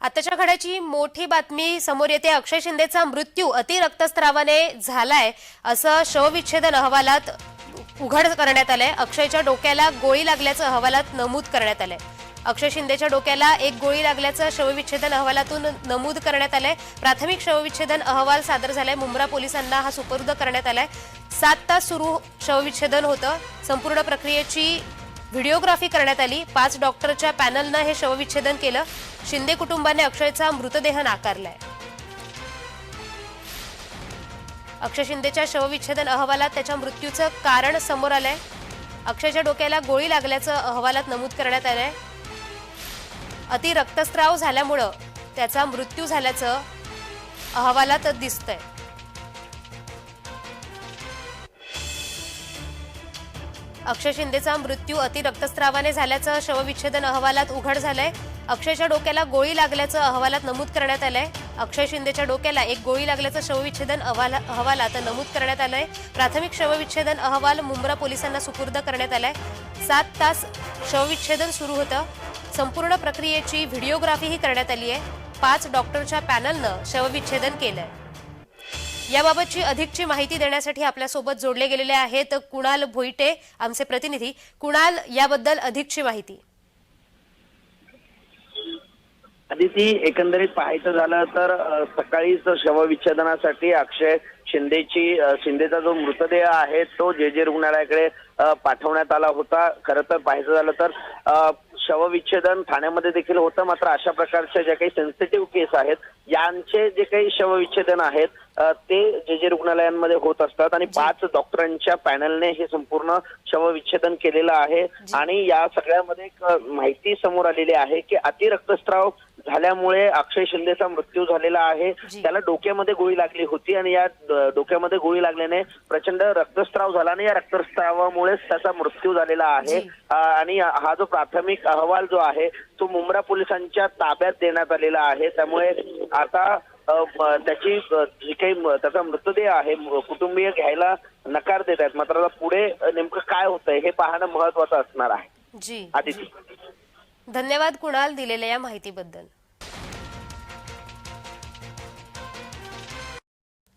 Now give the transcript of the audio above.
आताच्या घडाची मोठी बातमी समोर येते. अक्षय शिंदेचा मृत्यू अतिरक्तस्त्रावाने झालाय असं शवविच्छेदन अहवालात उघड करण्यात आलंय. अक्षयच्या डोक्याला गोळी लागल्याचं अहवालात नमूद करण्यात आलंय. अक्षय शिंदेच्या डोक्याला एक गोळी लागल्याचं शवविच्छेदन अहवालातून नमूद करण्यात आलंय. प्राथमिक शवविच्छेदन अहवाल सादर झालाय. मुंब्रा पोलिसांना हा सुपूर्द करण्यात आलाय. सात तास सुरू शवविच्छेदन होतं. संपूर्ण प्रक्रियेची व्हिडिओग्राफी करण्यात आली. पाच डॉक्टरच्या पॅनलनं हे शवविच्छेदन केलं. शिंदे कुटुंबाने अक्षयचा मृतदेह नाकारलाय. अक्षय शिंदेच्या शवविच्छेदन अहवालात त्याच्या मृत्यूचं कारण समोर आलंय. अक्षयच्या डोक्याला गोळी लागल्याचं अहवालात नमूद करण्यात आलंय. अति रक्तस्राव झाल्यामुळं त्याचा मृत्यू झाल्याचं अहवालात दिसतंय. अक्षय शिंदेचा मृत्यू अतिरक्तस्रावाने झाल्याचं शवविच्छेदन अहवालात उघड झालंय. अक्षयच्या डोक्याला गोळी लागल्याचं अहवालात नमूद करण्यात आलंय. अक्षय शिंदेच्या डोक्याला एक गोळी लागल्याचं शवविच्छेदन अहवाला अहवालात नमूद करण्यात आलंय. प्राथमिक शवविच्छेदन अहवाल मुंब्रा पोलिसांना सुपूर्द करण्यात आलाय. सात तास शवविच्छेदन सुरू होतं. संपूर्ण प्रक्रियेची व्हिडिओग्राफीही करण्यात आली आहे पाच डॉक्टरच्या पॅनलनं शवविच्छेदन केलंय. याबाबतची अधिकची माहिती देण्यासाठी आपल्यासोबत जोडले गेलेले आहेत कुणाल भोईटे आमचे प्रतिनिधी. कुणाल याबद्दल अधिकची माहिती. आदिती एकंदरीत पाहायचं झालं तर सकाळीच शवविच्छेदनासाठी अक्षय शिंदेची शिंदेचा जो मृतदेह आहे तो जे जे रुग्णालयाकडे पाठवण्यात आला होता. खरं तर पाहायचं झालं तर शवविच्छेदन ठाण्यामध्ये देखील होतं. मात्र अशा प्रकारच्या ज्या काही सेन्सिटिव्ह केस आहेत यांचे जे काही शवविच्छेदन आहेत ते जे जे रुग्णालयांमध्ये होत असतात आणि पाच डॉक्टरांच्या पॅनलने हे संपूर्ण शवविच्छेदन केलेलं आहे. आणि या सगळ्यामध्ये एक माहिती समोर आलेली आहे की अति रक्तस्राव झाल्यामुळे अक्षय शिंदेचा मृत्यू झालेला आहे. त्याला डोक्यामध्ये गोळी लागली होती आणि या डोक्यामध्ये गोळी लागल्याने प्रचंड रक्तस्राव झाला आणि या रक्तस्रावामुळेच त्याचा मृत्यू झालेला आहे. आणि हा जो प्राथमिक अहवाल जो आहे तो मुंब्रा पोलिसांच्या ताब्यात देण्यात आलेला आहे. त्यामुळे आता त्याची जी काही त्याचा मृतदेह आहे कुटुंबीय घ्यायला नकार देत आहेत. मात्र आता पुढे नेमकं काय होतंय हे पाहणं महत्वाचं असणार आहे. जी. आदिती. धन्यवाद कुणाल दिलेल्या या माहितीबद्दल.